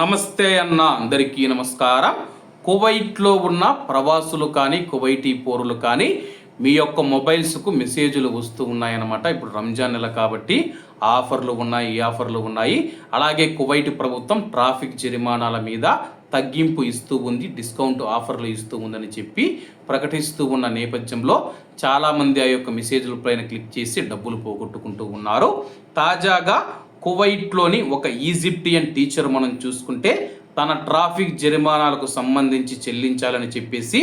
నమస్తే అన్న అందరికీ నమస్కారం. కువైట్లో ఉన్న ప్రవాసులు కానీ కువైటీ పౌరులు కానీ మీ యొక్క మొబైల్స్కు మెసేజ్లు వస్తూ ఉన్నాయన్నమాట. ఇప్పుడు రంజాన్ నెల కాబట్టి ఆఫర్లు ఉన్నాయి ఈ ఆఫర్లు ఉన్నాయి. అలాగే కువైట్ ప్రభుత్వం ట్రాఫిక్ జరిమానాల మీద తగ్గింపు ఇస్తూ ఉంది డిస్కౌంట్ ఆఫర్లు ఇస్తూ ఉందని చెప్పి ప్రకటిస్తూ ఉన్న నేపథ్యంలో చాలామంది ఆ యొక్క మెసేజ్ల పైన క్లిక్ చేసి డబ్బులు పోగొట్టుకుంటూ ఉన్నారు. తాజాగా కువైట్లోని ఒక ఈజిప్టియన్ టీచర్ మనం చూసుకుంటే తన ట్రాఫిక్ జరిమానాలకు సంబంధించి చెల్లించాలని చెప్పేసి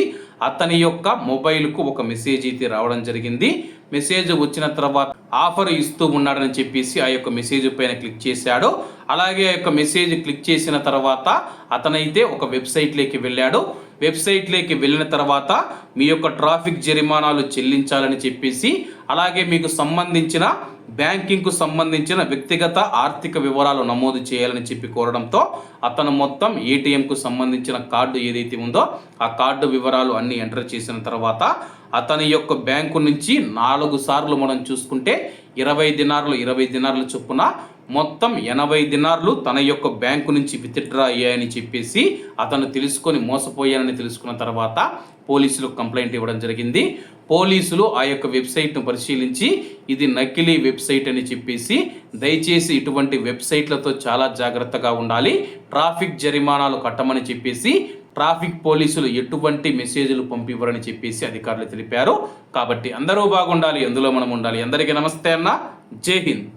అతని యొక్క మొబైల్కు ఒక మెసేజ్ అయితే రావడం జరిగింది. మెసేజ్ వచ్చిన తర్వాత ఆఫర్ ఇస్తూ ఉన్నాడని చెప్పేసి ఆ యొక్క మెసేజ్ పైన క్లిక్ చేశాడు. అలాగే ఆ యొక్క మెసేజ్ క్లిక్ చేసిన తర్వాత అతనైతే ఒక వెబ్సైట్లోకి వెళ్ళాడు. వెబ్సైట్లోకి వెళ్ళిన తర్వాత మీ యొక్క ట్రాఫిక్ జరిమానాలు చెల్లించాలని చెప్పేసి అలాగే మీకు సంబంధించిన బ్యాంకింగ్కు సంబంధించిన వ్యక్తిగత ఆర్థిక వివరాలు నమోదు చేయాలని చెప్పి కోరడంతో అతను మొత్తం ఏటీఎంకు సంబంధించిన కార్డు ఏదైతే ఉందో ఆ కార్డు వివరాలు అన్ని ఎంటర్ చేసిన తర్వాత అతని యొక్క బ్యాంకు నుంచి నాలుగు సార్లు మనం చూసుకుంటే ఇరవై దినార్లు ఇరవై దినార్లు చొప్పున మొత్తం ఎనభై దినార్లు తన యొక్క బ్యాంకు నుంచి విత్డ్రా అయ్యాయని చెప్పేసి అతను తెలుసుకొని మోసపోయానని తెలుసుకున్న తర్వాత పోలీసులకు కంప్లైంట్ ఇవ్వడం జరిగింది. పోలీసులు ఆ యొక్క వెబ్సైట్ను పరిశీలించి ఇది నకిలీ వెబ్సైట్ అని చెప్పేసి దయచేసి ఇటువంటి వెబ్సైట్లతో చాలా జాగ్రత్తగా ఉండాలి. ట్రాఫిక్ జరిమానాలు కట్టమని చెప్పేసి ట్రాఫిక్ పోలీసులు ఎటువంటి మెసేజ్లు పంపివ్వరని చెప్పేసి అధికారులు తెలిపారు. కాబట్టి అందరూ బాగుండాలి ఎందులో మనం ఉండాలి. అందరికీ నమస్తే అన్న. జై హింద్.